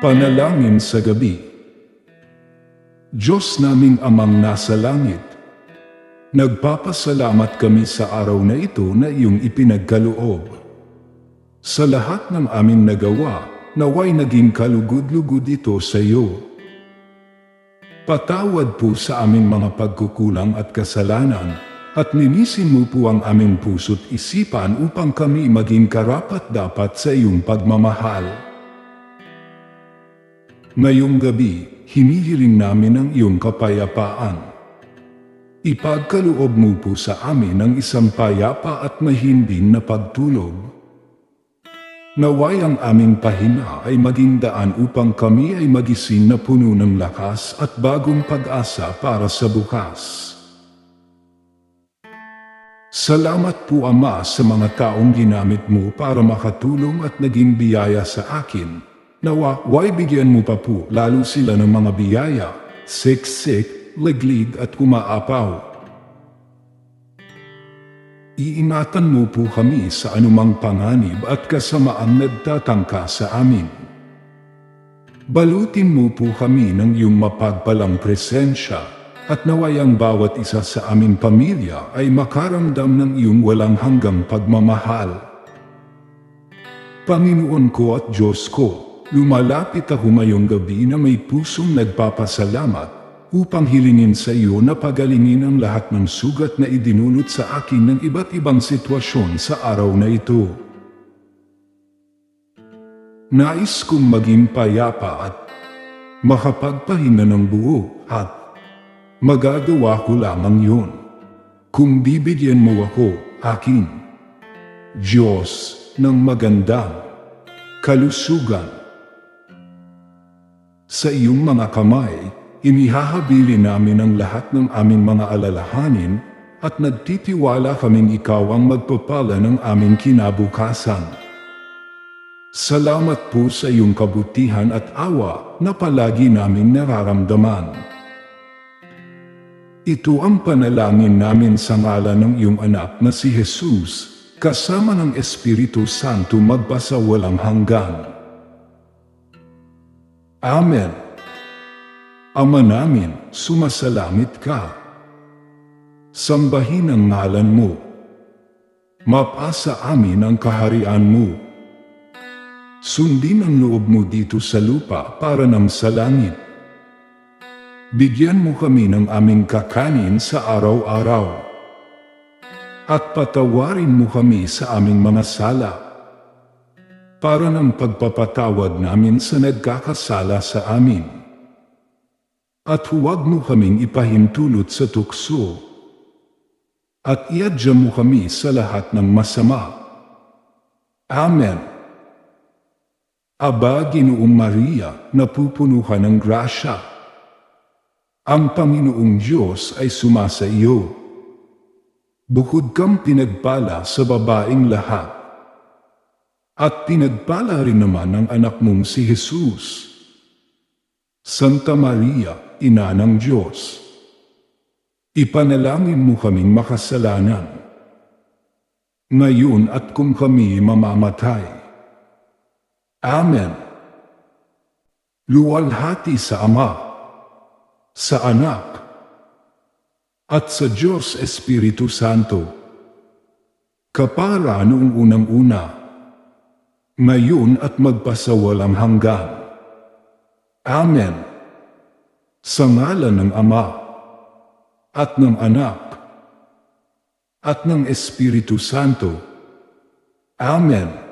Panalangin sa gabi. Diyos naming amang nasa langit, nagpapasalamat kami sa araw na ito na iyong ipinagkaloob. Sa lahat ng aming nagawa, naway naging kalugod-lugod ito sa iyo. Patawad po sa aming mga pagkukulang at kasalanan, at linisin mo po ang aming puso't isipan upang kami maging karapat-dapat sa iyong pagmamahal. Ngayong gabi, hinihiling namin ang iyong kapayapaan. Ipagkaloob mo po sa amin ang isang payapa at mahimbing na pagtulog. Naway ang aming pahina ay maging daan upang kami ay magising na puno ng lakas at bagong pag-asa para sa bukas. Salamat po Ama sa mga taong ginamit mo para makatulong at naging biyaya sa akin Nawa, why bigyan mo pa po lalo sila ng mga biyaya, siksik, leglig at kumaapaw. Iingatan mo po kami sa anumang panganib at kasamaang nagtatangka sa amin. Balutin mo po kami ng iyong mapagpalang presensya at naway ang bawat isa sa aming pamilya ay makaramdam ng iyong walang hanggang pagmamahal. Panginoon ko at Diyos ko, Lumalapit ako ngayong gabi na may pusong nagpapasalamat upang hilingin sa iyo na pagalingin ang lahat ng sugat na idinulot sa akin ng iba't ibang sitwasyon sa araw na ito. Nais kong maging payapa at makapagpahinga ng buo at magagawa ko lamang yun. Kung bibigyan mo ako, akin, Diyos, ng magandang kalusugan sa iyong mga kamay, inihahabili namin ang lahat ng aming mga alalahanin at nagtitiwala kaming ikaw ang magpapala ng aming kinabukasan. Salamat po sa iyong kabutihan at awa na palagi naming nararamdaman. Ito ang panalangin namin sa ngala ng iyong anak na si Jesus, kasama ng Espiritu Santo magpasawalang hanggan. Amen. Ama namin, sumasalamit ka. Sambahin ang ngalan mo. Mapasa amin ang kaharian mo. Sundin ang loob mo dito sa lupa para nang sa langit. Bigyan mo kami ng aming kakanin sa araw-araw. At patawarin mo kami sa aming mga sala para ng pagpapatawad namin sa nagkakasala sa amin. At huwag mo kaming ipahintulot sa tukso. At iadya mo kami sa lahat ng masama. Amen. Aba, Ginoong Maria, napupuno ka ng grasya. Ang Panginoong Diyos ay sumasa iyo. Bukod kang pinagpala sa babaing lahat at pinagpala rin naman ang anak mong si Jesus. Santa Maria, Ina ng Diyos, ipanalangin mo kaming makasalanan. Ngayon at kung kami mamamatay. Amen. Luwalhati sa Ama, sa Anak, at sa Diyos Espiritu Santo. Kapara noong unang-una, ngayon at magpasawalang hanggan. Amen. Sa ngalan ng Ama, at ng Anak, at ng Espiritu Santo. Amen.